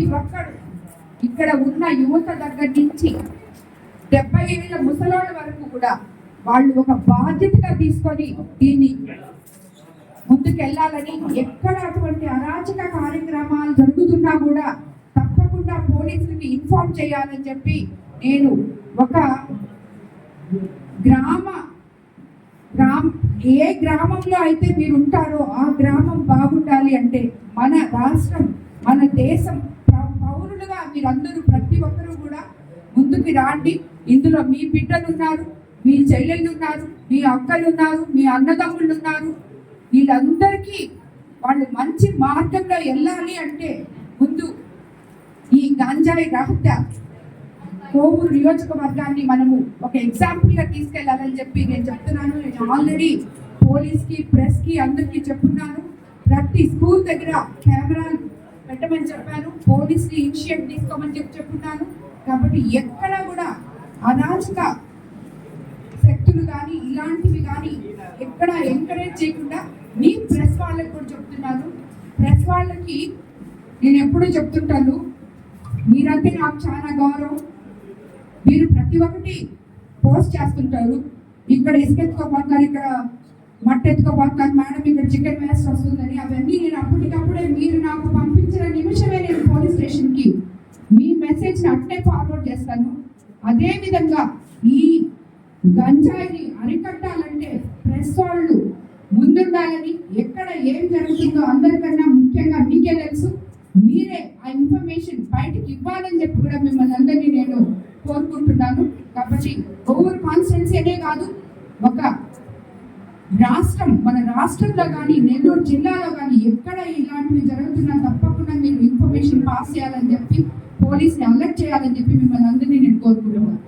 ప్రతి ఒక్కరు ఇక్కడ ఉన్న యువత దగ్గర నుంచి డెబ్బై ఏళ్ళ ముసలోళ్ళ వరకు కూడా వాళ్ళు ఒక బాధ్యతగా తీసుకొని దీన్ని ముందుకెళ్ళాలని ఎక్కడ అటువంటి అరాచక కార్యక్రమాలు జరుగుతున్నా కూడా తప్పకుండా పోలీసులకి ఇన్ఫార్మ్ చేయాలని చెప్పి నేను ఒక గ్రామ గ్రామ ఏ గ్రామంలో అయితే మీరు ఉంటారో ఆ గ్రామం బాగుండాలి అంటే మన రాష్ట్రం మన దేశం మీరందరూ ప్రతి ఒక్కరూ కూడా ముందుకు రాండి. ఇందులో మీ బిడ్డలు ఉన్నారు మీ చెల్లెళ్ళు ఉన్నారు మీ అక్కలు ఉన్నారు మీ అన్నదమ్ముళ్ళు ఉన్నారు వీళ్ళందరికీ వాళ్ళు మంచి మార్గంలో వెళ్ళాలి అంటే ముందు ఈ గంజాయి రహత్య కోవూరు నియోజకవర్గాన్ని మనము ఒక ఎగ్జాంపుల్గా తీసుకెళ్ళాలని తీసుకెళ్ళాలని చెప్పి నేను చెప్తున్నాను. నేను ఆల్రెడీ పోలీస్కి ప్రెస్కి అందరికీ చెప్తున్నాను. ప్రతి స్కూల్ దగ్గర కెమెరాలు పెట్టమని చెప్పాను. పోలీసులు ఇన్షియట్ ఇనిషియేట్ తీసుకోమని చెప్పి చెప్తున్నాను కాబట్టి ఎక్కడ కూడా అరాచక శక్తులు కానీ ఇలాంటివి కానీ ఎక్కడ ఎంకరేజ్ చేయకుండా మీ ప్రెస్ వాళ్ళకి కూడా చెప్తున్నాను. ప్రెస్ వాళ్ళకి నేను ఎప్పుడూ చెప్తుంటాను మీరంటే నాకు చాలా గౌరవం. మీరు ప్రతి ఒక్కటి పోస్ట్ చేస్తుంటారు. ఇక్కడ ఇసుకెత్తుకోపోతున్నారు ఇక్కడ మట్టి ఎత్తుకోపోతున్నారు మేడం ఇక్కడ చికెన్ వేస్ట్ వస్తుందని అవన్నీ నేను అప్పటికప్పుడు మీరు నాకు పంపించిన నిమిషమే నేను పోలీస్ స్టేషన్కి మీ మెసేజ్ని అట్టే ఫార్వర్డ్ చేస్తాను. అదే విధంగా ఈ గంజాయిని అరికట్టాలంటే ప్రెస్ వాళ్ళు ముందుండాలని ఎక్కడ ఏం జరుగుతుందో అందరికన్నా ముఖ్యంగా మీకే తెలుసు. మీరే ఆ ఇన్ఫర్మేషన్ బయటకి ఇవ్వాలని చెప్పి కూడా మిమ్మల్ని అందరినీ నేను కోరుకుంటున్నాను. కాబట్టి ఓవర్ కాన్స్టెన్సీనే కాదు ఒక రాష్ట్రం మన రాష్ట్రంలో కానీ నెల్లూరు జిల్లాలో కానీ ఎక్కడ ఇలాంటివి జరుగుతున్నా తప్పకుండా మీరు ఇన్ఫర్మేషన్ పాస్ చేయాలని పోలీస్ని అలర్ట్ చేయాలని చెప్పి మిమ్మల్ని అందరినీ నేను కోరుకుంటున్నాను.